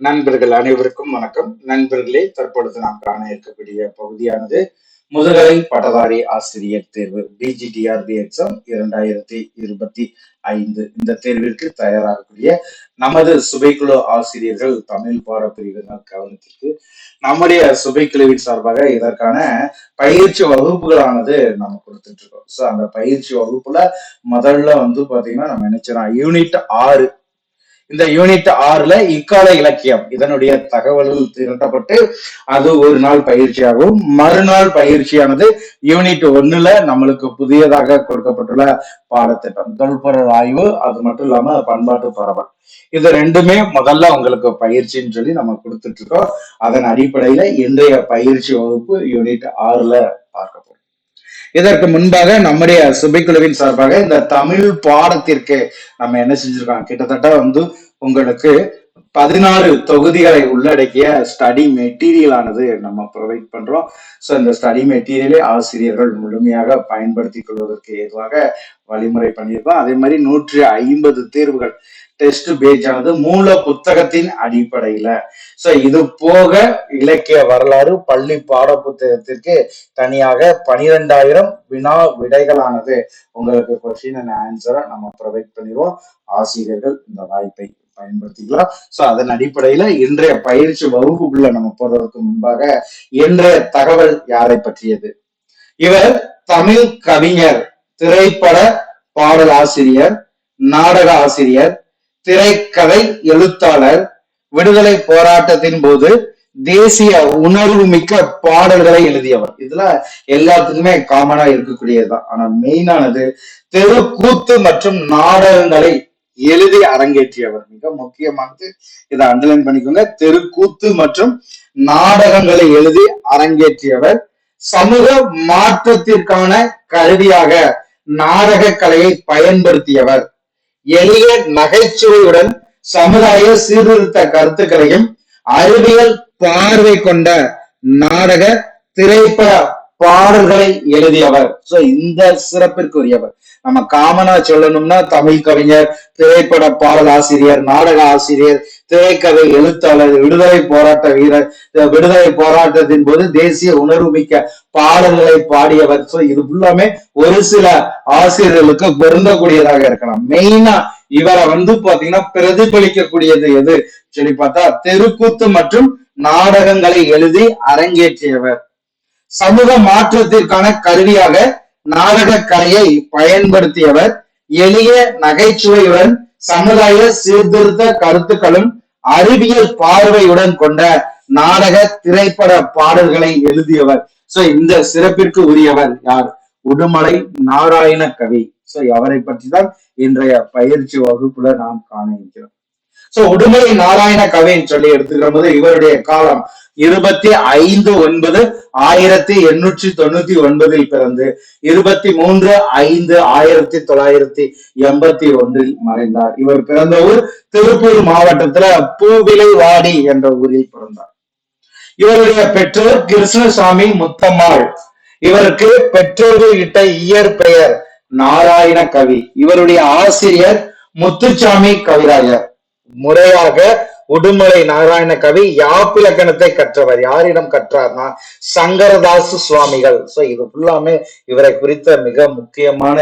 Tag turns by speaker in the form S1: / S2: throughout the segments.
S1: நண்பர்கள் அனைவருக்கும் வணக்கம். நண்பர்களே தற்பொழுது நாம் காண இருக்கக்கூடிய பகுதியானது முதுகலை பட்டதாரி ஆசிரியர் தேர்வு பிஜிடிஆர்பி எக்ஸாம் இரண்டாயிரத்தி இருபத்தி ஐந்து. இந்த தேர்விற்கு தயாராகக்கூடிய நமது சுபைக்குழு ஆசிரியர்கள் தமிழ் பாடப்பிரிவினர் கவனத்திற்கு நம்முடைய சுபைக்குழுவின் சார்பாக இதற்கான பயிற்சி வகுப்புகளானது நம்ம கொடுத்துட்டு இருக்கோம். ஸோ அந்த பயிற்சி வகுப்புல முதல்ல வந்து பாத்தீங்கன்னா நம்ம நினைச்சோம் யூனிட் ஆறு இந்த யூனிட் ஆறுல இக்கால இலக்கியம் இதனுடைய தகவல்கள் திரட்டப்பட்டு அது ஒரு நாள் பயிற்சியாகவும் மறுநாள் பயிற்சியானது யூனிட் ஒண்ணுல நம்மளுக்கு புதியதாக கொடுக்கப்பட்டுள்ள பாடத்திட்டம். தொல்பொருள் ஆய்வு அது மட்டும் இல்லாம பண்பாட்டு பரவல். இது ரெண்டுமே முதல்ல உங்களுக்கு பயிற்சின்னு சொல்லி நம்ம கொடுத்துட்டு இருக்கோம். அதன் அடிப்படையில இன்றைய பயிற்சி வகுப்பு யூனிட் ஆறுல பார்க்க போறோம் இதற்கு முன்பாக நம்முடைய சுபைக்குழுவின் சார்பாக இந்த தமிழ் பாடத்திற்கு நம்ம என்ன செஞ்சிருக்கோம் கிட்டத்தட்ட வந்து உங்களுக்கு பதினாறு தொகுதிகளை உள்ளடக்கிய ஸ்டடி மெட்டீரியல் ஆனது நம்ம ப்ரொவைட் பண்றோம். ஸோ இந்த ஸ்டடி மெட்டீரியலை ஆசிரியர்கள் முழுமையாக பயன்படுத்தி கொள்வதற்கு ஏதுவாக வழிமுறை பண்ணியிருக்கோம். அதே மாதிரி நூற்றி ஐம்பது தேர்வுகள் டெஸ்ட் பேஜ் ஆனது மூல புத்தகத்தின் அடிப்படையில. சோ இது போக இலக்கிய வரலாறு பள்ளி பாட புத்தகத்திற்கு தனியாக பனிரெண்டாயிரம் வினா விடைகளானது. உங்களுக்கு கொஸ்டின் அண்ட் ஆன்சரை நம்ம ப்ரொவைட் பண்ணிடுவோம். ஆசிரியர்கள் இந்த வாய்ப்பை பயன்படுத்திக்கலாம். சோ அதன் அடிப்படையில இன்றைய பயிற்சி வகுப்புக்குள்ள நம்ம போறதுக்கு முன்பாக இன்றைய தகவல் யாரை பற்றியது? இவர் தமிழ் கவிஞர் திரைப்பட பாடல் ஆசிரியர் நாடக ஆசிரியர் திரைக்கதை எழுத்தாளர் விடுதலை போராட்டத்தின் போது தேசிய உணர்வு மிக்க பாடல்களை எழுதியவர். இதுல எல்லாத்துக்குமே காமனா இருக்கக்கூடியதுதான் ஆனா மெயினானது தெருக்கூத்து மற்றும் நாடகங்களை எழுதி அரங்கேற்றியவர். மிக முக்கியமானது. இதை அண்டர்லைன் பண்ணிக்கோங்க. தெருக்கூத்து மற்றும் நாடகங்களை எழுதி அரங்கேற்றியவர். சமூக மாற்றத்திற்கான கருவியாக நாடக கலையை பயன்படுத்தியவர். எளிய நகைச்சுவையுடன் சமுதாய சீர்திருத்த கருத்துக்களையும் அறிவியல் பார்வை கொண்ட நாடக திரைப்பட பாடல்களை எழுதியவர். சோ இந்த சிறப்பிற்குரியவர். நம்ம காமனா சொல்லணும்னா தமிழ் கவிஞர் திரைப்பட பாடல் ஆசிரியர் நாடக ஆசிரியர் திரைக்கதை எழுத்தாளர் விடுதலை போராட்ட வீரர் விடுதலை போராட்டத்தின் போது தேசிய உணர்வு மிக்க பாடல்களை பாடியவர். சோ இது ஃபுல்லாமே ஒரு சில ஆசிரியர்களுக்கு பொருந்தக்கூடியதாக இருக்கலாம். மெயினா இவரை வந்து பாத்தீங்கன்னா பிரதிபலிக்கக்கூடியது எது? சொல்லி பார்த்தா தெருக்கூத்து மற்றும் நாடகங்களை எழுதி அரங்கேற்றியவர். சமூக மாற்றத்திற்கான கருவியாக நாடக கலையை பயன்படுத்தியவர். எளிய நகைச்சுவையுடன் சமுதாய சீர்திருத்த கருத்துக்களும் அறிவியல் பார்வையுடன் கொண்ட நாடக திரைப்பட பாடல்களை எழுதியவர். சோ இந்த சிறப்பிற்கு உரியவர் யார்? உடுமலை நாராயண கவி சோ அவரை பற்றி தான் இன்றைய பயிற்சி வகுப்புல நாம் காண இருக்கிறோம். சோ உடுமலை நாராயண கவின்னு சொல்லி எடுத்துக்கிற போது இவருடைய காலம் இருபத்தி ஐந்து ஒன்பது ஆயிரத்தி எண்ணூற்றி தொண்ணூத்தி ஒன்பதில் பிறந்து இருபத்தி மூன்று ஐந்து ஆயிரத்தி தொள்ளாயிரத்தி எண்பத்தி ஒன்றில் மறைந்தார். இவர் பிறந்த ஊர் திருப்பூர் மாவட்டத்துல பூவிலைவாடி என்ற ஊரில் பிறந்தார். இவருடைய பெற்றோர் கிருஷ்ணசாமி முத்தம்மாள். இவருக்கு பெற்றோர்கள் இட்ட இயற்பெயர் நாராயண கவி. இவருடைய ஆசிரியர் முத்துச்சாமி கவிராயர். முறையாக உடுமலை நாராயண கவி யாப்பிலக்கணத்தை கற்றவர். யாரிடம் கற்றார்னா சங்கரதாசு சுவாமிகள். சோ இது ஃபுல்லாமே இவரை குறித்த மிக முக்கியமான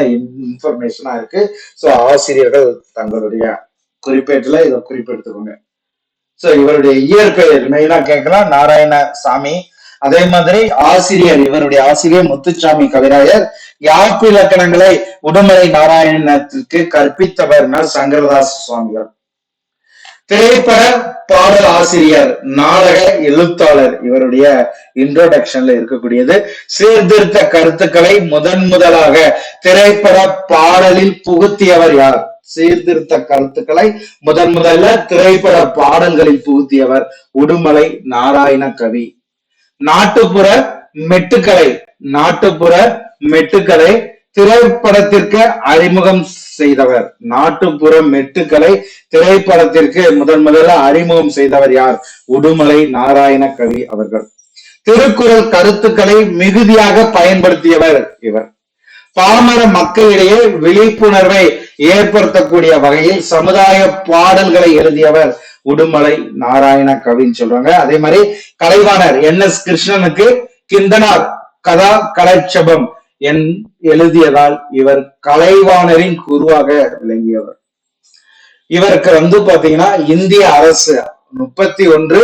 S1: இன்ஃபர்மேஷனா இருக்கு. சோ ஆசிரியர்கள் தங்களுடைய குறிப்பேட்டுல இதை குறிப்பெடுத்துக்கோங்க. சோ இவருடைய இயற்பெயர் மெயினா கேட்கலாம். நாராயண சாமி அதே மாதிரி ஆசிரியர் இவருடைய ஆசிரியர் முத்துச்சாமி கவிராயர் யாப்பு இலக்கணங்களை உடுமலை நாராயணத்திற்கு கற்பித்தவர்னா சங்கரதாஸ் சுவாமிகள். திரைப்பட பாடல் ஆசிரியர் நாடக எழுத்தாளர் இவருடைய இன்ட்ரோடக்ஷன்ல இருக்கக்கூடியது. சீர்திருத்த கருத்துக்களை முதன் முதலாக திரைப்பட பாடலில் புகுத்தியவர் யார்? சீர்திருத்த கருத்துக்களை முதன் முதல்ல திரைப்பட பாடல்களில் புகுத்தியவர் உடுமலை நாராயண கவி நாட்டுப்புற மெட்டுக்கலை நாட்டுப்புற மெட்டுக்கலை திரைப்படத்திற்கு அறிமுகம் செய்தவர். நாட்டுப்புற மெட்டுக்களை திரைப்படத்திற்கு முதன் முதல்ல அறிமுகம் செய்தவர் யார்? உடுமலை நாராயண கவி அவர்கள். திருக்குறள் கருத்துக்களை மிகுதியாக பயன்படுத்தியவர் இவர். பாமர மக்களிடையே விழிப்புணர்வை ஏற்படுத்தக்கூடிய வகையில் சமுதாய பாடல்களை எழுதியவர் உடுமலை நாராயண கவின்னு சொல்றாங்க. அதே மாதிரி கலைவாணர் என் எஸ் கிருஷ்ணனுக்கு கிந்தனார் கதா கலைச்சபம் என் எழுதியதால் இவர் கலைவாணரின் குருவாக விளங்கியவர். இவருக்கு வந்து பாத்தீங்கன்னா இந்திய அரசு முப்பத்தி ஒன்று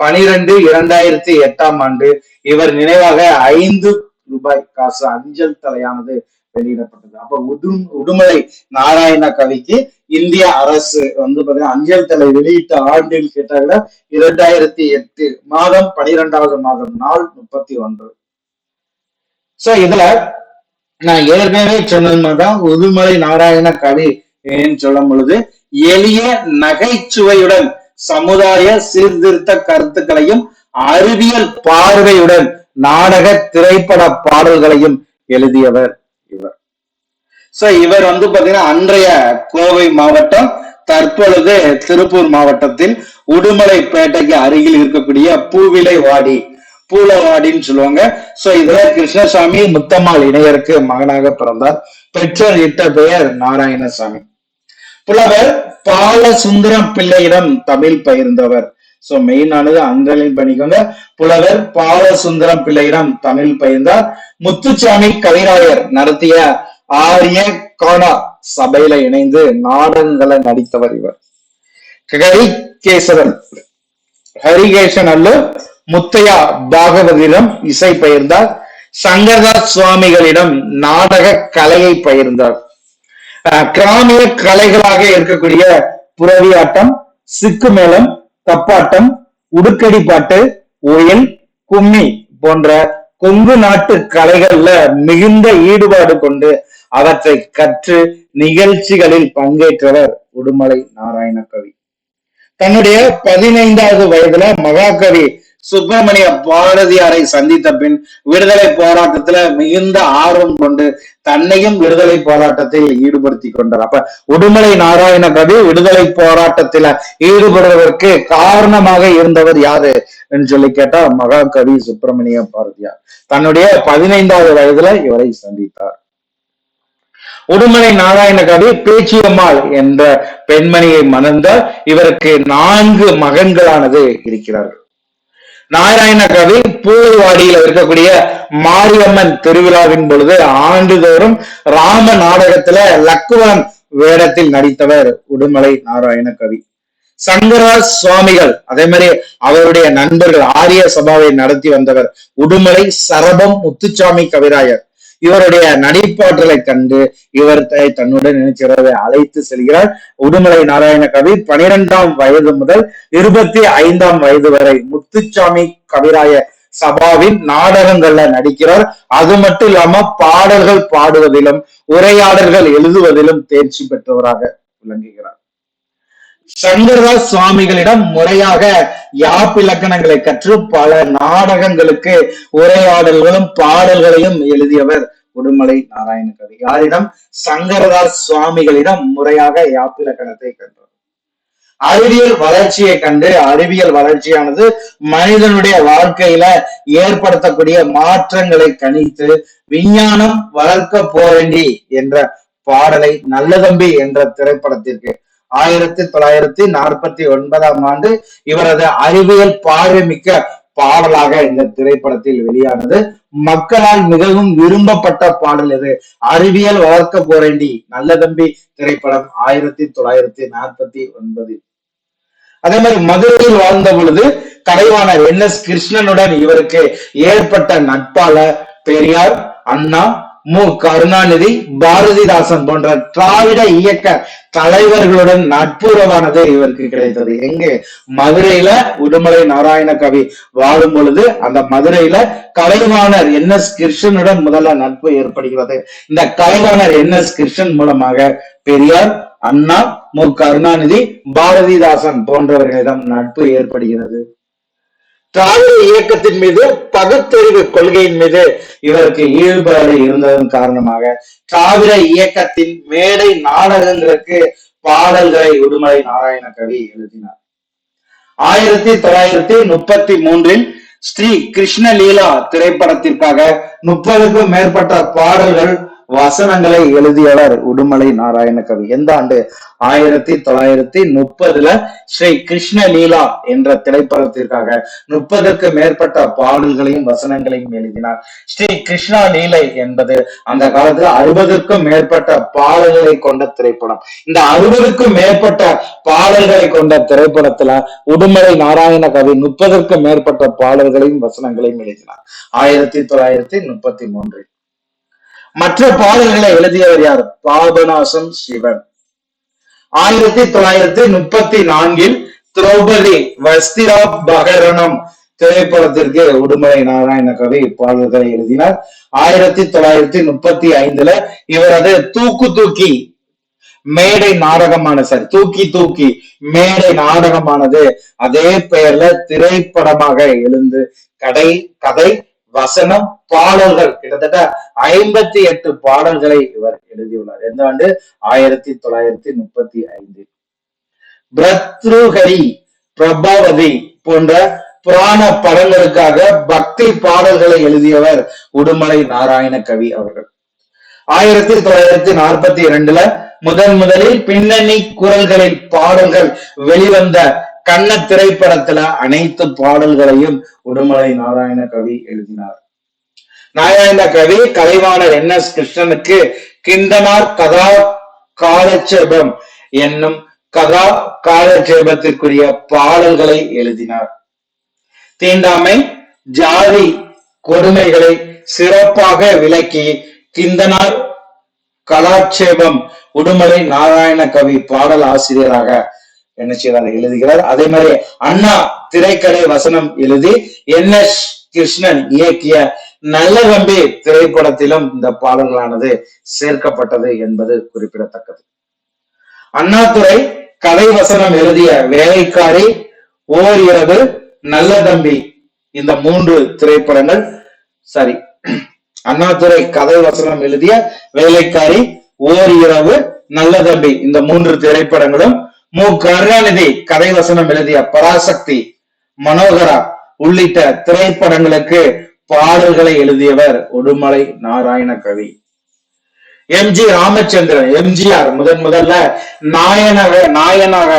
S1: பனிரெண்டு இரண்டாயிரத்தி எட்டாம் ஆண்டு இவர் நினைவாக ஐந்து ரூபாய் காசு அஞ்சல் தலையானது வெளியிடப்பட்டது. அப்ப உடு உடுமலை நாராயண கவிக்கு இந்திய அரசு வந்து பாத்தீங்கன்னா அஞ்சல் தலை வெளியிட்ட ஆண்டில் கேட்டால் இரண்டாயிரத்தி எட்டு மாதம் பனிரெண்டாவது மாதம் நாள் முப்பத்தி ஒன்று. சோ இதுல நான் ஏற்கனவே சொன்னதுதான் உதுமலை நாராயண கவி சொல்லும் பொழுது எளிய நகைச்சுவையுடன் சமுதாய சீர்திருத்த கருத்துக்களையும் அறிவியல் பார்வையுடன் நாடக திரைப்பட பாடல்களையும் எழுதியவர் இவர். சோ இவர் வந்து பாத்தீங்கன்னா அன்றைய கோவை மாவட்டம் தற்பொழுது திருப்பூர் மாவட்டத்தின் உடுமலைப்பேட்டைக்கு அருகில் இருக்கக்கூடிய பூவிலை வாடி பூலவாடின்னு சொல்லுவாங்க. சோ இதுல கிருஷ்ணசாமி முத்தம்மாள் இணையருக்கு மகனாக பிறந்தார். பெற்றோர் இட்ட பெயர் நாராயணசாமி. புலவர் பாலசுந்தரம் பிள்ளையிடம் தமிழ் பயிர்ந்தவர். சோ மெயினானது அங்கலின் பண்ணிக்கோங்க புலவர் பாலசுந்தரம் பிள்ளையிடம் தமிழ் பயிர்ந்தார். முத்துச்சாமி கவிராயர் நடத்திய ஆரிய காணா சபையில இணைந்து நாடகங்களை நடித்தவர் இவர். ஹரிகேசவன் ஹரிகேசன் அல்லூர் முத்தையா பாகவதிடம் இசை பயிர்ந்தார். சங்கர்தாஸ் சுவாமிகளிடம் நாடக கலையை பயிர்ந்தார். கிராமிய கலைகளாக இருக்கக்கூடிய புறவியாட்டம் சிக்கு மேளம் தப்பாட்டம் உடுக்கடி பாட்டு ஒயில் கும்மி போன்ற கொங்கு நாட்டு கலைகள்ல மிகுந்த ஈடுபாடு கொண்டு அவற்றை கற்று நிகழ்ச்சிகளில் பங்கேற்றவர் உடுமலை நாராயண கவி. தன்னுடைய பதினைந்தாவது வயதுல மகாகவி சுப்பிரமணிய பாரதியாரை சந்தித்த பின் விடுதலை போராட்டத்துல மிகுந்த ஆர்வம் கொண்டு தன்னையும் விடுதலை போராட்டத்தில் ஈடுபடுத்தி கொண்டார். அப்ப உடுமலை நாராயண கவி விடுதலை போராட்டத்துல ஈடுபடுவதற்கு காரணமாக இருந்தவர் யாரு என்று சொல்லி கேட்டா மகாகவி சுப்பிரமணிய பாரதியார். தன்னுடைய பதினைந்தாவது வயதுல இவரை சந்தித்தார். உடுமலை நாராயண கவி பேச்சியம்மாள் என்ற பெண்மணியை மணந்த இவருக்கு நான்கு மகன்களானது இருக்கிறார்கள். நாராயண கவி பூவாடியில் இருக்கக்கூடிய மாரியம்மன் திருவிழாவின் பொழுது ஆண்டுதோறும் ராம நாடகத்துல லக்குவன் வேடத்தில் நடித்தவர் உடுமலை நாராயண கவி. சங்கரா சுவாமிகள் அதே மாதிரி அவருடைய நண்பர்கள் ஆரிய சபாவை நடத்தி வந்தவர் உடுமலை சரபம் முத்துச்சாமி கவிராயர். இவருடைய நடிப்பாற்றலை கண்டு இவர் தன்னுடன் நினைச்சிறவை அழைத்து செல்கிறார். உடுமலை நாராயண கவி பனிரெண்டாம் வயது முதல் இருபத்தி ஐந்தாம் வயது வரை முத்துச்சாமி கவிராய சபாவின் நாடகங்கள்ல நடிக்கிறார். அது மட்டும் இல்லாம பாடல்கள் பாடுவதிலும் உரையாடல்கள் எழுதுவதிலும் தேர்ச்சி பெற்றவராக விளங்குகிறார். சங்கரதாஸ் சுவாமிகளிடம் முறையாக யாப்பிலக்கணங்களை கற்று பல நாடகங்களுக்கு உரையாடல்களும் பாடல்களையும் எழுதியவர் உடுமலை நாராயண கவி. யாரிடம்? சங்கரதாஸ் சுவாமிகளிடம் முறையாக யாப்பிலக்கணத்தை கற்றார் அறிவியல் வளர்ச்சியை கண்டு அறிவியல் வளர்ச்சியானது மனிதனுடைய வாழ்க்கையில ஏற்படுத்தக்கூடிய மாற்றங்களை கணித்து விஞ்ஞானம் வளர்க்க போரண்டி என்ற பாடலை நல்லதம்பி என்ற திரைப்படத்திற்கு ஆயிரத்தி தொள்ளாயிரத்தி நாற்பத்தி ஒன்பதாம் ஆண்டு இவரது அறிவியல் பார்வைமிக்க பாடலாக இந்த திரைப்படத்தில் வெளியானது. மக்களால் மிகவும் விரும்பப்பட்ட பாடல் இது அறிவியல் வளர்க்க போரேண்டி நல்ல தம்பி திரைப்படம் ஆயிரத்தி தொள்ளாயிரத்தி நாற்பத்தி ஒன்பதில். அதே மாதிரி மதுரையில் வாழ்ந்த பொழுது கலைவாணர் என் எஸ் கிருஷ்ணனுடன் இவருக்கு ஏற்பட்ட நட்பால பெரியார் அண்ணா மு. கருணாநிதி பாரதிதாசன் போன்ற திராவிட இயக்க தலைவர்களுடன் நட்புறவானது இவருக்கு கிடைத்தது. எங்கே? மதுரையில உடுமலை நாராயண கவி வாழும் பொழுது அந்த மதுரையில கலைவாணர் என். எஸ். கிருஷ்ணனுடன் முதல்ல நட்பு ஏற்படுகிறது. இந்த கலைவாணர் என். எஸ். கிருஷ்ணன் மூலமாக பெரியார் அண்ணா மு. கருணாநிதி பாரதிதாசன் போன்றவர்களிடம் நட்பு ஏற்படுகிறது. திராவிட இயக்கத்தின் மீது பகுத்தறிவு கொள்கையின் மீது இவருக்கு ஈடுபாடு இருந்ததன் காரணமாக திராவிட இயக்கத்தின் மேடை நாடகங்களுக்கு பாடல்களை உடுமலை நாராயண கவி எழுதினார். ஆயிரத்தி தொள்ளாயிரத்தி முப்பத்தி மூன்றில் ஸ்ரீ கிருஷ்ணலீலா திரைப்படத்திற்காக முப்பதுக்கும் மேற்பட்ட பாடல்கள் வசனங்களை எழுதியவர் உடுமலை நாராயண கவி எந்த ஆண்டு? ஆயிரத்தி தொள்ளாயிரத்தி முப்பதுல ஸ்ரீ கிருஷ்ண லீலா என்ற திரைப்படத்திற்காக முப்பதற்கு மேற்பட்ட பாடல்களையும் வசனங்களையும் எழுதினார். ஸ்ரீ கிருஷ்ணா லீலை என்பது அந்த காலத்துல அறுபதுக்கும் மேற்பட்ட பாடல்களை கொண்ட திரைப்படம். இந்த அறுபதுக்கும் மேற்பட்ட பாடல்களை கொண்ட திரைப்படத்துல உடுமலை நாராயண கவி முப்பதற்கும் மேற்பட்ட பாடல்களையும் வசனங்களையும் எழுதினார். ஆயிரத்தி தொள்ளாயிரத்தி முப்பத்தி மூன்றில். மற்ற பாடல்களை எழுதியவர் யார்? பாபநாசம் சிவன். ஆயிரத்தி தொள்ளாயிரத்தி முப்பத்தி நான்கில் திரௌபதி வஸ்திரா பகரணம் திரைப்படத்திற்கு உடுமலை நாராயண கவி பாடல்களை எழுதினார். ஆயிரத்தி தொள்ளாயிரத்தி முப்பத்தி ஐந்துல இவரது தூக்கு தூக்கி மேடை நாடகமான சார் தூக்கி தூக்கி மேடை நாடகமானது அதே பெயர்ல திரைப்படமாக எழுந்து கடை கதை வசனம் பாடல்கள். கிட்டத்தட்ட ஐம்பத்தி எட்டு பாடல்களை இவர் எழுதியுள்ளார். எந்த ஆண்டு? ஆயிரத்தி தொள்ளாயிரத்தி முப்பத்தி ஐந்து பிரத்ருஹரி பிரபாவதி போன்ற புராண படங்களுக்காக பக்தி பாடல்களை எழுதியவர் உடுமலை நாராயண கவி அவர்கள். ஆயிரத்தி தொள்ளாயிரத்தி நாற்பத்தி இரண்டுல முதன் முதலில் பின்னணி குரல்களின் பாடல்கள் வெளிவந்த கண்ண திரைப்படத்துல அனைத்து பாடல்களையும் உடுமலை நாராயண கவி எழுதினார். நாராயண கவி கலைவாணர் என் எஸ் கிருஷ்ணனுக்கு கிண்டனார் கதா காலட்சேபம் என்னும் கதா காலட்சேபத்திற்குரிய பாடல்களை எழுதினார். தீண்டாமை ஜாதி கொடுமைகளை சிறப்பாக விளக்கி கிந்தனார் கலாட்சேபம் உடுமலை நாராயண கவி பாடல் ஆசிரியராக என்ன செய்கிறார் எழுதுகிறார். அதே மாதிரி அண்ணா திரைக்கதை வசனம் எழுதி என் எஸ் கிருஷ்ணன் இயக்கிய நல்ல தம்பி திரைப்படத்திலும் இந்த பாடல்களானது சேர்க்கப்பட்டது என்பது குறிப்பிடத்தக்கது. அண்ணாதுரை கதை வசனம் எழுதிய வேலைக்காரி ஓர் இரவு நல்ல தம்பி இந்த மூன்று திரைப்படங்கள் சரி அண்ணாதுரை கதை வசனம் எழுதிய வேலைக்காரி ஓர் இரவு நல்ல தம்பி இந்த மூன்று திரைப்படங்களும் மு கருணாநிதி கதை வசனம் எழுதிய பராசக்தி மனோகரா உள்ளிட்ட திரைப்படங்களுக்கு பாடல்களை எழுதியவர் Udumalai Narayana Kavi. M. G. Ramachandran MGR முதன் முதல்ல நாயனாக நாயனாக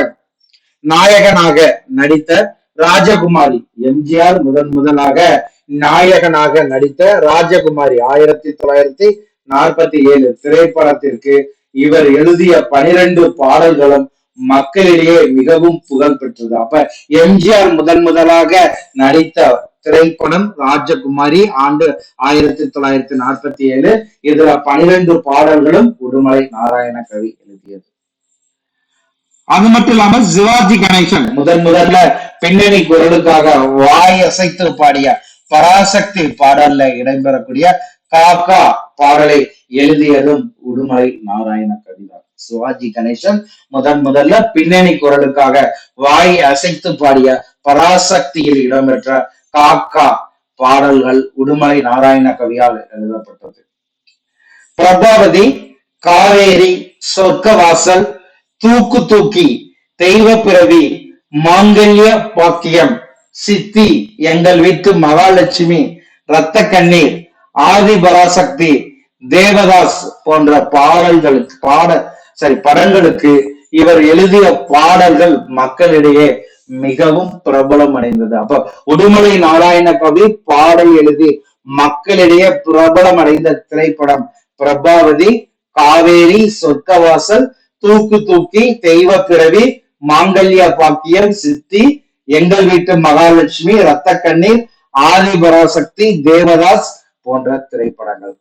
S1: நாயகனாக நடித்த ராஜகுமாரி. எம்ஜிஆர் முதன் முதலாக நாயகனாக நடித்த ராஜகுமாரி. ஆயிரத்தி தொள்ளாயிரத்தி நாற்பத்தி ஏழு திரைப்படத்திற்கு இவர் எழுதிய பனிரெண்டு பாடல்களும் மக்களிடையே மிகவும் புகழ் பெற்றது. அப்ப எம்ஜிஆர் முதன் முதலாக நடித்த திரைப்படம் ராஜகுமாரி ஆண்டு ஆயிரத்தி தொள்ளாயிரத்தி நாற்பத்தி ஏழு. இதுல பனிரெண்டு பாடல்களும் உடுமலை நாராயண கவி எழுதியது. அது மட்டும் இல்லாம சிவாஜி கணேசன். முதன் முதல்ல பின்னணி குரலுக்காக வாய் அசைத்து பாடிய பராசக்தி பாடல்ல இடம்பெறக்கூடிய காக்கா பாடலை எழுதியதும் உடுமலை நாராயண கவிதான் சிவாஜி கணேசன் முதன் முதல்ல பின்னணி குரலுக்காக வாய் அசைத்து பாடிய பராசக்தியில் இடம்பெற்ற காக்கா பாடல்கள் உடுமலை நாராயண கவியால் எழுதப்பட்டது. பிரபாவதி காவேரி சொர்க்கவாசல் தூக்கு தூக்கி தெய்வ பிறவி மாங்கல்ய பாக்கியம் சித்தி எங்கள் வீட்டு மகாலட்சுமி ரத்த கண்ணீர் ஆதி பராசக்தி தேவதாஸ் போன்ற பாடல்களுக்கு பாட சரி படங்களுக்கு இவர் எழுதிய பாடல்கள் மக்களிடையே மிகவும் பிரபலம் அடைந்தது அப்ப உடுமலை நாராயண கவி பாடல் எழுதி மக்களிடையே பிரபலம் அடைந்த திரைப்படம் பிரபாவதி காவேரி சொர்க்கவாசல் தூக்கு தூக்கி தெய்வ பிறவி மாங்கல்ய பாக்கியம் சித்தி எங்கள் வீட்டு மகாலட்சுமி ரத்த கண்ணீர் ஆதி பராசக்தி தேவதாஸ் போன்ற திரைப்படங்கள்.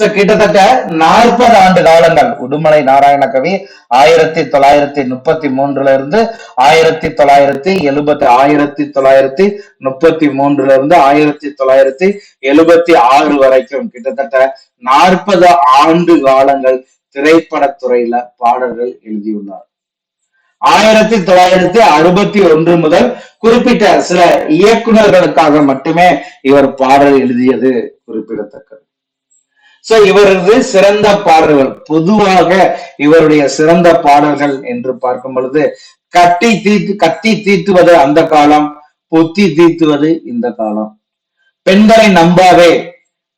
S1: சோ கிட்டத்தட்ட நாற்பது ஆண்டு காலங்கள். உடுமலை நாராயண கவி ஆயிரத்தி தொள்ளாயிரத்தி முப்பத்தி மூன்றுல இருந்து ஆயிரத்தி தொள்ளாயிரத்தி எழுபத்தி ஆயிரத்தி தொள்ளாயிரத்தி முப்பத்தி மூன்றுல இருந்து ஆயிரத்தி தொள்ளாயிரத்தி எழுபத்தி ஆறு வரைக்கும் கிட்டத்தட்ட நாற்பது ஆண்டு காலங்கள் திரைப்படத்துறையில பாடல்கள் எழுதியுள்ளார். ஆயிரத்தி தொள்ளாயிரத்தி அறுபத்தி ஒன்று முதல் குறிப்பிட்ட சில இயக்குனர்களுக்காக மட்டுமே இவர் பாடல் எழுதியது குறிப்பிடத்தக்கது. சோ இவரது சிறந்த பாடல்கள் பொதுவாக இவருடைய சிறந்த பாடல்கள் என்று பார்க்கும் பொழுது கட்டி தீட்டு கத்தி தீர்த்துவது அந்த காலம் பொத்தி தீட்டுவது இந்த காலம். பெண்களை நம்பாதே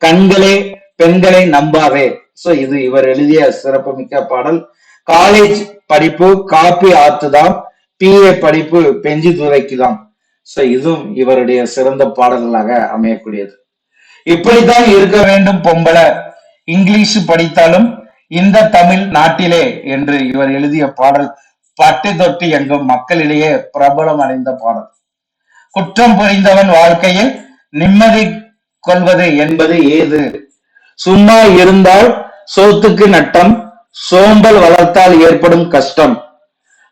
S1: கண்களே பெண்களை நம்பாதே. சோ இது இவர் எழுதிய சிறப்புமிக்க பாடல். காலேஜ் படிப்பு காப்பி ஆத்துதான் பிஏ படிப்பு பெஞ்சு துறைக்குதான் சோ இதுவும் இவருடைய சிறந்த பாடல்களாக அமையக்கூடியது. இப்படித்தான் இருக்க வேண்டும் பொம்பளை. இங்கிலீஷ் படித்தாலும் இந்த தமிழ் நாட்டிலே என்று இவர் எழுதிய பாடல் பட்டு தொட்டு எங்கும் மக்களிடையே பிரபலம் அடைந்த பாடல். குற்றம் புரிந்தவன் வாழ்க்கையில் நிம்மதி கொள்வது என்பது ஏது? சும்மா இருந்தால் சோத்துக்கு நட்டம் சோம்பல் வளர்த்தால் ஏற்படும் கஷ்டம்.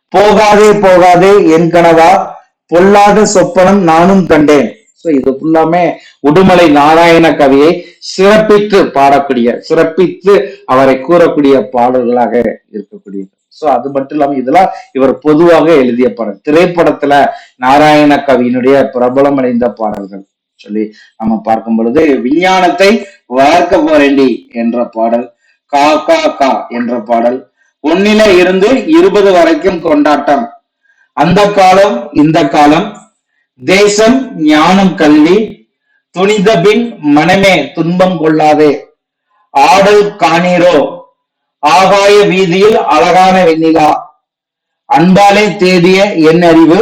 S1: போகாதே போகாதே என் கனவா பொல்லாத சொப்பனம் நானும் கண்டேன். இது ஃபுல்லாமே உடுமலை நாராயண கவியை சிறப்பித்து பாடக்கூடிய சிறப்பித்து அவரை கூறக்கூடிய பாடல்களாக இருக்கக்கூடியது சோ அது மட்டும் இல்லாம இதெல்லாம் இவர் பொதுவாக எழுதிய பாடல். திரைப்படத்துல நாராயண கவியினுடைய பிரபலம் அடைந்த பாடல்கள். சொல்லி நம்ம பார்க்கும் பொழுது விஞ்ஞானத்தை வளர்க்க போரண்டி என்ற பாடல் கா கா கா என்ற பாடல் ஒன்னில இருந்து இருபது வரைக்கும் கொண்டாட்டம். அந்த காலம் இந்த காலம் தேசம் ஞானம் கல்வி துணித பின் மனமே துன்பம் கொள்ளாதே. ஆடல் காணீரோ ஆகாய வீதியில் அழகான வெண்ணிலா. அன்பாலே தேதிய என் அறிவு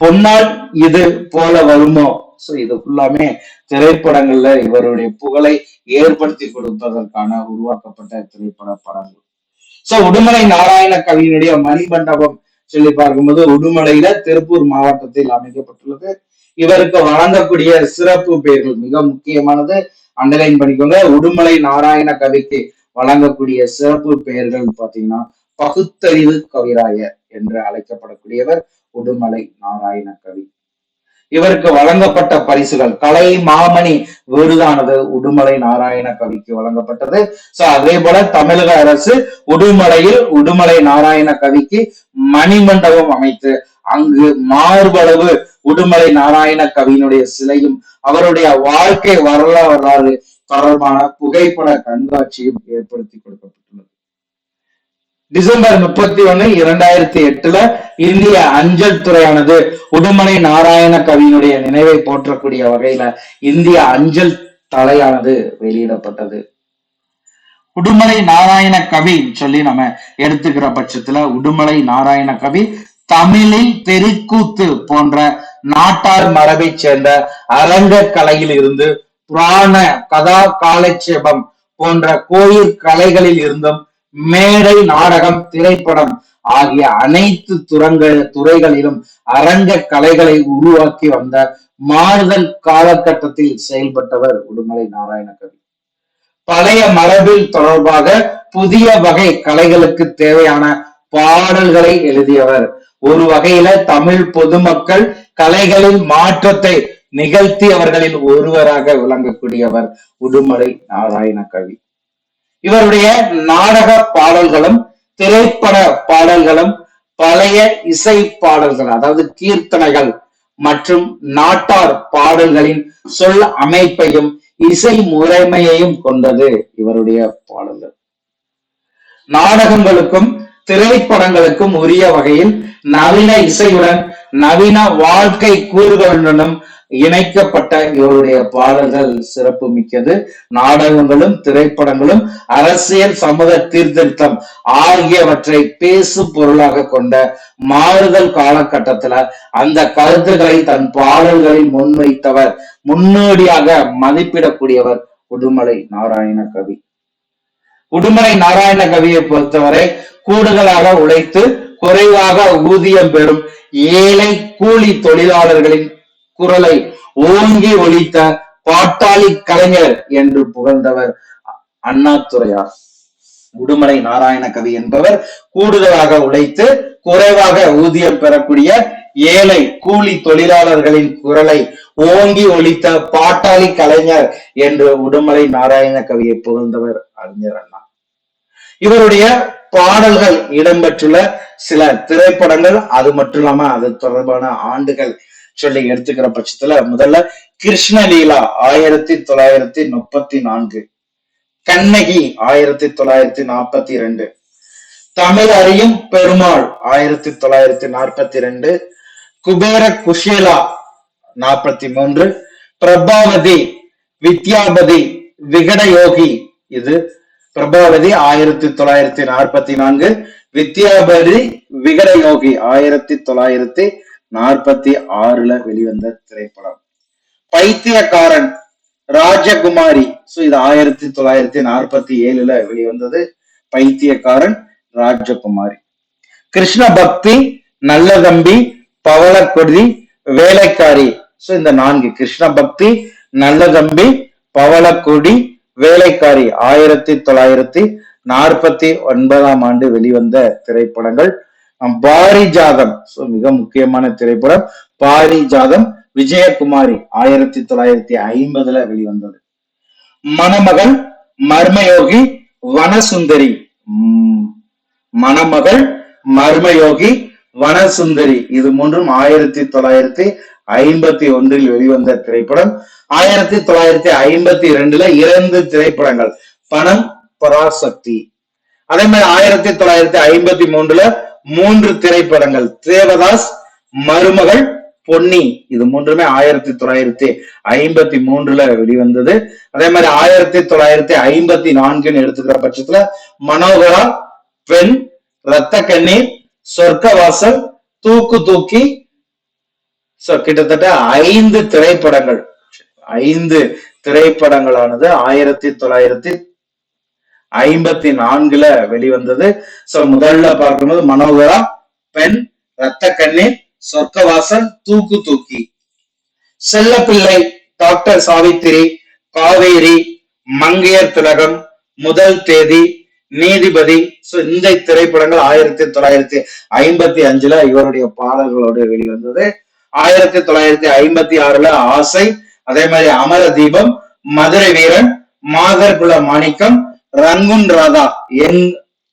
S1: பொன்னால் இது போல வருமோ? சோ இது ஃபுல்லாமே திரைப்படங்கள்ல இவருடைய புகழை ஏற்படுத்தி கொடுப்பதற்கான உருவாக்கப்பட்ட திரைப்பட படங்கள். சோ உடுமலை நாராயண கவியினுடைய மணிமண்டபம் சொல்லி பார்க்கும்போது உடுமலையில திருப்பூர் மாவட்டத்தில் அமைக்கப்பட்டுள்ளது. இவருக்கு வழங்கக்கூடிய சிறப்பு பெயர்கள் மிக முக்கியமானது. அண்டர்லைன் பண்ணிக்கோங்க. உடுமலை நாராயண கவிக்கு வழங்கக்கூடிய சிறப்பு பெயர்கள் பாத்தீங்கன்னா பகுத்தறிவு கவிராயர் என்று அழைக்கப்படக்கூடியவர் உடுமலை நாராயண கவி. இவருக்கு வழங்கப்பட்ட பரிசுகள் கலை மாமணி விருதானது உடுமலை நாராயண கவிக்கு வழங்கப்பட்டது. சோ அதே போல தமிழக அரசு உடுமலையில் உடுமலை நாராயண கவிக்கு மணிமண்டபம் அமைத்து அங்கு மார்பளவு உடுமலை நாராயண கவியினுடைய சிலையும் அவருடைய வாழ்க்கை வரலாறு தொடர்பான புகைப்பட கண்காட்சியும் ஏற்படுத்தி கொடுக்கப்பட்டுள்ளது. டிசம்பர் முப்பத்தி ஒண்ணு இரண்டாயிரத்தி எட்டுல இந்திய அஞ்சல் துறையானது உடுமலை நாராயண கவியினுடைய நினைவை போற்றக்கூடிய வகையில இந்திய அஞ்சல் தலையானது வெளியிடப்பட்டது. உடுமலை நாராயண கவி சொல்லி நம்ம எடுத்துக்கிற பட்சத்துல உடுமலை நாராயண கவி தமிழில் தெருக்கூத்து போன்ற நாட்டார் மரபை சேர்ந்த அரங்க கலையில் இருந்து புராண கதா காலட்சேபம் போன்ற கோயில் கலைகளில் இருந்தும் மேடை நாடகம் திரைப்படம் ஆகிய அனைத்து துறங்கள் துறைகளிலும் அரங்க கலைகளை உருவாக்கி வந்த மாறுதல் காலகட்டத்தில் செயல்பட்டவர் உடுமலை நாராயண கவி. பழைய மரபில் தொடர்பாக புதிய வகை கலைகளுக்கு தேவையான பாடல்களை எழுதியவர். ஒரு வகையில தமிழ் பொதுமக்கள் கலைகளின் மாற்றத்தை நிகழ்த்தியவர்களில் ஒருவராக விளங்கக்கூடியவர் உடுமலை நாராயண கவி. இவருடைய நாடக பாடல்களும் திரைப்பட பாடல்களும் பழைய இசை பாடல்கள் அதாவது கீர்த்தனைகள் மற்றும் நாட்டார் பாடல்களின் சொல் அமைப்பையும் இசை முறைமையையும் கொண்டது இவருடைய பாடல்கள். நாடகங்களுக்கும் திரைப்படங்களுக்கும் உரிய வகையில் நவீன இசையுடன் நவீன வாழ்க்கை கூறுகளுடனும் இணைக்கப்பட்ட இவருடைய பாடல்கள் சிறப்பு மிக்கது. நாடகங்களும் திரைப்படங்களும் அரசியல் சமூக சீர்திருத்தம் ஆகியவற்றை பேசு பொருளாக கொண்ட மாறுதல் காலகட்டத்துல அந்த கருத்துக்களை தன் பாடல்களில் முன்வைத்தவர் முன்னோடியாக மதிப்பிடக்கூடியவர் உடுமலை நாராயண கவி. உடுமலை நாராயண கவியை பொறுத்தவரை கூடுதலாக உழைத்து குறைவாக ஊதியம் பெறும் ஏழை கூலி தொழிலாளர்களின் குரலை ஓங்கி ஒழித்த பாட்டாளி கலைஞர் என்று புகழ்ந்தவர் அண்ணாத்துறையார் உடுமலை நாராயண கவி என்பவர் கூடுதலாக உழைத்து குறைவாக ஊதியம் பெறக்கூடிய ஏழை கூலி தொழிலாளர்களின் குரலை ஓங்கி ஒழித்த பாட்டாளி கலைஞர் என்று உடுமலை நாராயண கவியை புகழ்ந்தவர் அறிஞர் அண்ணா. இவருடைய பாடல்கள் இடம்பெற்றுள்ள சில திரைப்படங்கள் அது மட்டும் இல்லாம அது தொடர்பான ஆண்டுகள் சொல்லி எடுத்துக்கிற பட்சத்துல முதல்ல கிருஷ்ணலீலா ஆயிரத்தி தொள்ளாயிரத்தி முப்பத்தி நான்கு கண்ணகி ஆயிரத்தி தொள்ளாயிரத்தி நாற்பத்தி ரெண்டு தமிழ் அறியும் பெருமாள் ஆயிரத்தி தொள்ளாயிரத்தி நாற்பத்தி ரெண்டு குபேர குஷேலா நாற்பத்தி மூன்று பிரபாவதி வித்யாபதி விகட யோகி இது பிரபாவதி ஆயிரத்தி தொள்ளாயிரத்தி நாற்பத்தி நான்கு வித்யாபதி விகட யோகி ஆயிரத்தி தொள்ளாயிரத்தி நாற்பத்தி ஆறுல வெளிவந்த திரைப்படம். பைத்தியக்காரன் ராஜகுமாரி. சோ இது ஆயிரத்தி தொள்ளாயிரத்தி நாற்பத்தி ஏழுல வெளிவந்தது. பைத்தியக்காரன் ராஜகுமாரி. கிருஷ்ண பக்தி நல்ல தம்பி பவளக்கொடி வேலைக்காரி. சோ இந்த நான்கு. கிருஷ்ண பக்தி நல்ல தம்பி பவளக்கொடி வேலைக்காரி. ஆயிரத்தி தொள்ளாயிரத்தி நாற்பத்தி ஒன்பதாம் ஆண்டு வெளிவந்த திரைப்படங்கள். பாரிஜாதம். மிக முக்கியமான திரைப்படம். பாரிஜாதம் விஜயகுமாரி ஆயிரத்தி தொள்ளாயிரத்தி ஐம்பதுல வெளிவந்தது. மணமகள் மர்மயோகி வனசுந்தரி. மணமகள் மர்மயோகி வனசுந்தரி. இது மூன்றும் ஆயிரத்தி தொள்ளாயிரத்தி ஐம்பத்தி ஒன்றில் வெளிவந்த திரைப்படம். ஆயிரத்தி தொள்ளாயிரத்தி ஐம்பத்தி இரண்டுல இரண்டு திரைப்படங்கள். பணம் பராசக்தி. அதே மாதிரி ஆயிரத்தி தொள்ளாயிரத்தி ஐம்பத்தி மூன்றுல மூன்று திரைப்படங்கள். தேவதாஸ் மருமகள் பொன்னி. இது மூன்றுமே ஆயிரத்தி தொள்ளாயிரத்தி ஐம்பத்தி மூன்றுல வெளிவந்தது. அதே மாதிரி ஆயிரத்தி தொள்ளாயிரத்தி ஐம்பத்தி நான்குன்னு எடுத்துக்கிற பட்சத்துல மனோகரா பெண் ரத்த கண்ணீர் சொர்க்கவாசல் தூக்கு தூக்கி. சோ கிட்டத்தட்ட ஐந்து திரைப்படங்கள். ஐந்து திரைப்படங்களானது ஆயிரத்தி தொள்ளாயிரத்தி ஐம்பத்தி நான்குல வெளிவந்தது. சோ முதல்ல பார்க்கும்போது மனோகரா பெண் ரத்த கண்ணீர் சொர்க்கவாசல் தூக்கு தூக்கி. செல்லப்பிள்ளை டாக்டர் சாவித்திரி காவேரி மங்கையர் திலகம் முதல் தேதி நீதிபதி. சோ இந்த திரைப்படங்கள் ஆயிரத்தி தொள்ளாயிரத்தி ஐம்பத்தி அஞ்சுல இவருடைய பாடல்களோடு வெளிவந்தது. ஆயிரத்தி தொள்ளாயிரத்தி ஐம்பத்தி ஆறுல ஆசை அதே மாதிரி அமர தீபம் மதுரை வீரன் மாதர்குல மாணிக்கம் ரங்குன் ராதா என்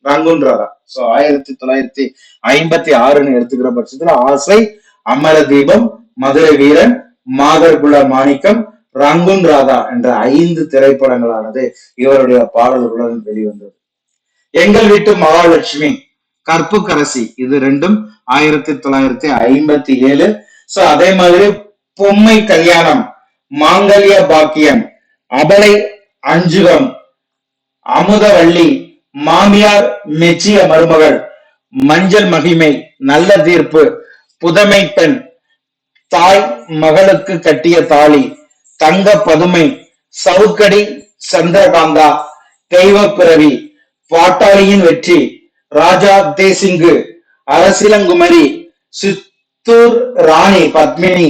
S1: ரங்குன் ராதா. சோ ஆயிரத்தி தொள்ளாயிரத்தி ஐம்பத்தி ஆறுன்னு எடுத்துக்கிற பட்சத்துல ஆசை அமர தீபம் மதுரை வீரன் மாதர்குல மாணிக்கம் ரங்குன் ராதா என்ற ஐந்து திரைப்படங்களானது இவருடைய பாடல்களுடன் வெளிவந்தது. எங்கள் வீட்டு மகாலட்சுமி கற்புக்கரசி இது ரெண்டும் ஆயிரத்தி தொள்ளாயிரத்தி ஐம்பத்தி ஏழு. சோ அதே மாதிரி பொம்மை கல்யாணம் மாங்கல்ய பாக்கியம் அபலை அஞ்சுகம் அமுதவள்ளி மாமியார் மெச்சிய மருமகள் மஞ்சள் மகிமை நல்ல தீர்ப்பு புதமை பெண் தாய் மகளுக்கு கட்டிய தாலி தங்க பதுமை சவுக்கடி சந்திரகாந்தா தெய்வ பிறவி பாட்டாளியின் வெற்றி ராஜா தேசிங்கு அரசிலங்குமரி சித்தூர் ராணி பத்மினி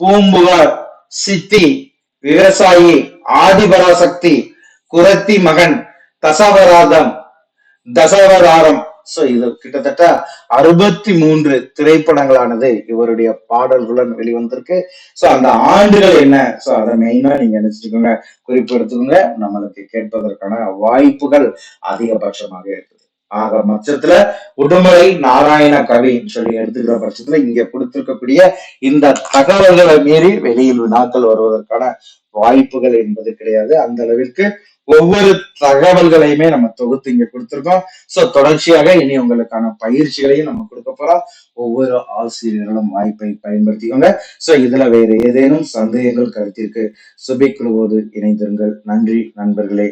S1: பூம்புகார் சித்தி விவசாயி ஆதிபராசக்தி குரத்தி மகன் தசவராதம் தசவதாரம் சோ இது கிட்டத்தட்ட அறுபத்தி மூன்று திரைப்படங்களானது இவருடைய பாடல்களுடன் வெளிவந்திருக்கு. சோ அந்த ஆண்டுகள் என்ன? சோ அதை மெயினா நீங்க நினைச்சுக்கோங்க. குறிப்பு எடுத்துக்கோங்க. நம்மளுக்கு கேட்பதற்கான வாய்ப்புகள் அதிகபட்சமாக இருக்குது. ஆக பட்சத்துல உடுமலை நாராயண கவின்னு சொல்லி எடுத்துக்கிற பட்சத்துல இங்க கொடுத்திருக்கக்கூடிய இந்த தகவல்களை மீறி வெளியில் வினாக்கள் வருவதற்கான வாய்ப்புகள் என்பது கிடையாது. அந்த அளவிற்கு ஒவ்வொரு தகவல்களையுமே நம்ம தொகுத்து இங்க கொடுத்துருக்கோம். சோ தொடர்ச்சியாக இனி உங்களுக்கான பயிற்சிகளையும் நம்ம கொடுக்க போறோம். ஒவ்வொரு ஆசிரியர்களும் வாய்ப்பை பயன்படுத்திக்கோங்க. சோ இதுல வேற ஏதேனும் சந்தேகங்கள் கருத்திற்கு சுபிக்குழுவோடு இணைந்திருங்கள். நன்றி நண்பர்களே.